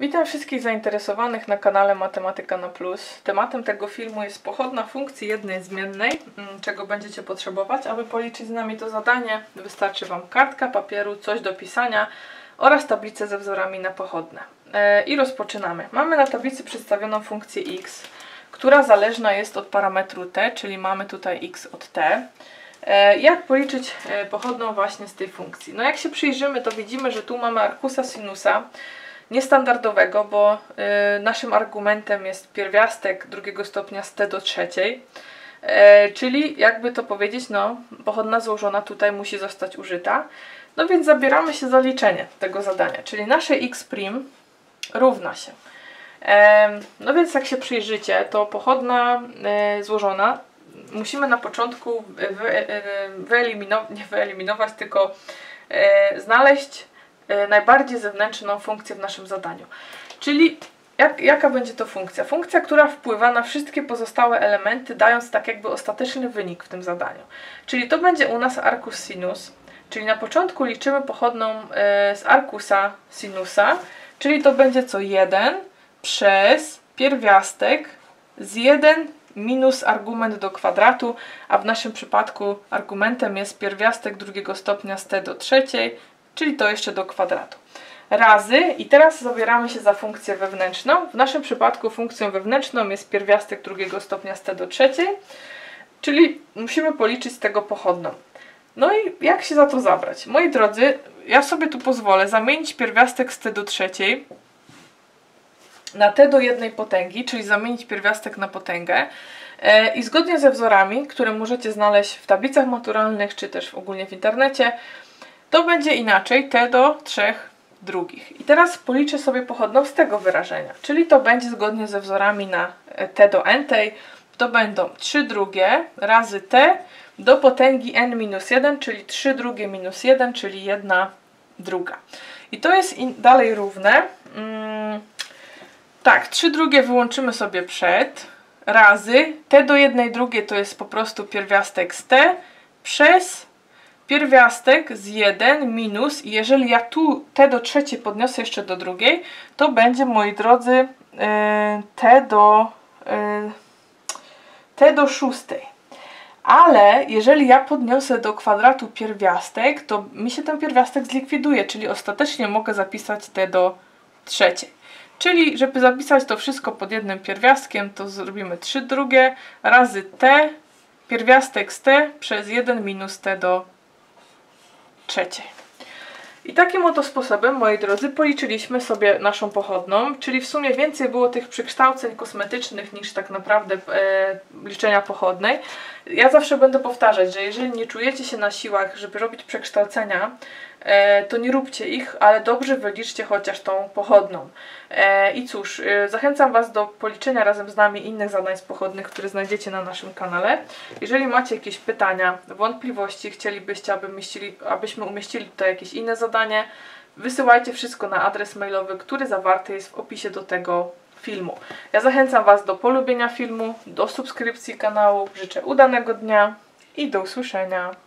Witam wszystkich zainteresowanych na kanale Matematyka na Plus. Tematem tego filmu jest pochodna funkcji jednej zmiennej, mm, czego będziecie potrzebować. Aby policzyć z nami to zadanie, wystarczy Wam kartka papieru, coś do pisania oraz tablicę ze wzorami na pochodne. E, I rozpoczynamy. Mamy na tablicy przedstawioną funkcję x, która zależna jest od parametru t, czyli mamy tutaj x od t. E, Jak policzyć e, pochodną właśnie z tej funkcji? No jak się przyjrzymy, to widzimy, że tu mamy arkusa sinusa, niestandardowego, bo y, naszym argumentem jest pierwiastek drugiego stopnia z t do trzeciej, e, czyli jakby to powiedzieć, no pochodna złożona tutaj musi zostać użyta. No więc zabieramy się za liczenie tego zadania, czyli nasze x' równa się. E, no więc jak się przyjrzycie, to pochodna e, złożona musimy na początku wy, wyeliminować, nie wyeliminować, tylko znaleźć najbardziej zewnętrzną funkcję w naszym zadaniu. Czyli jak, jaka będzie to funkcja? Funkcja, która wpływa na wszystkie pozostałe elementy, dając tak jakby ostateczny wynik w tym zadaniu. Czyli to będzie u nas arcus sinus, czyli na początku liczymy pochodną e, z arkusa sinusa, czyli to będzie co 1 przez pierwiastek z 1 minus argument do kwadratu, a w naszym przypadku argumentem jest pierwiastek drugiego stopnia z t do trzeciej, czyli to jeszcze do kwadratu. Razy, i teraz zabieramy się za funkcję wewnętrzną. W naszym przypadku funkcją wewnętrzną jest pierwiastek drugiego stopnia z t do trzeciej, czyli musimy policzyć z tego pochodną. No i jak się za to zabrać? Moi drodzy, ja sobie tu pozwolę zamienić pierwiastek z t do trzeciej na t do jednej potęgi, czyli zamienić pierwiastek na potęgę. E, I zgodnie ze wzorami, które możecie znaleźć w tablicach maturalnych, czy też ogólnie w internecie, to będzie inaczej t do 3 drugich. I teraz policzę sobie pochodną z tego wyrażenia, czyli to będzie zgodnie ze wzorami na e, t do n, to będą 3 drugie razy t do potęgi n minus 1, czyli 3 drugie minus 1, czyli 1 druga. I to jest dalej równe. Mm, tak, 3 drugie wyłączymy sobie przed, razy t do 1 drugiej to jest po prostu pierwiastek z t przez pierwiastek z 1 minus jeżeli ja tu t do trzeciej podniosę jeszcze do drugiej, to będzie, moi drodzy, yy, t do yy, t do szóstej. Ale jeżeli ja podniosę do kwadratu pierwiastek, to mi się ten pierwiastek zlikwiduje, czyli ostatecznie mogę zapisać t do trzeciej. Czyli, żeby zapisać to wszystko pod jednym pierwiastkiem, to zrobimy 3 drugie razy t, pierwiastek z t przez 1 minus t do trzeciej. I takim oto sposobem, moi drodzy, policzyliśmy sobie naszą pochodną, czyli w sumie więcej było tych przekształceń kosmetycznych niż tak naprawdę e, liczenia pochodnej. Ja zawsze będę powtarzać, że jeżeli nie czujecie się na siłach, żeby robić przekształcenia, to nie róbcie ich, ale dobrze wyliczcie chociaż tą pochodną. E, I cóż, e, zachęcam Was do policzenia razem z nami innych zadań z pochodnych, które znajdziecie na naszym kanale. Jeżeli macie jakieś pytania, wątpliwości, chcielibyście, aby abyśmy umieścili tutaj jakieś inne zadanie, wysyłajcie wszystko na adres mailowy, który zawarty jest w opisie do tego filmu. Ja zachęcam Was do polubienia filmu, do subskrypcji kanału, życzę udanego dnia i do usłyszenia.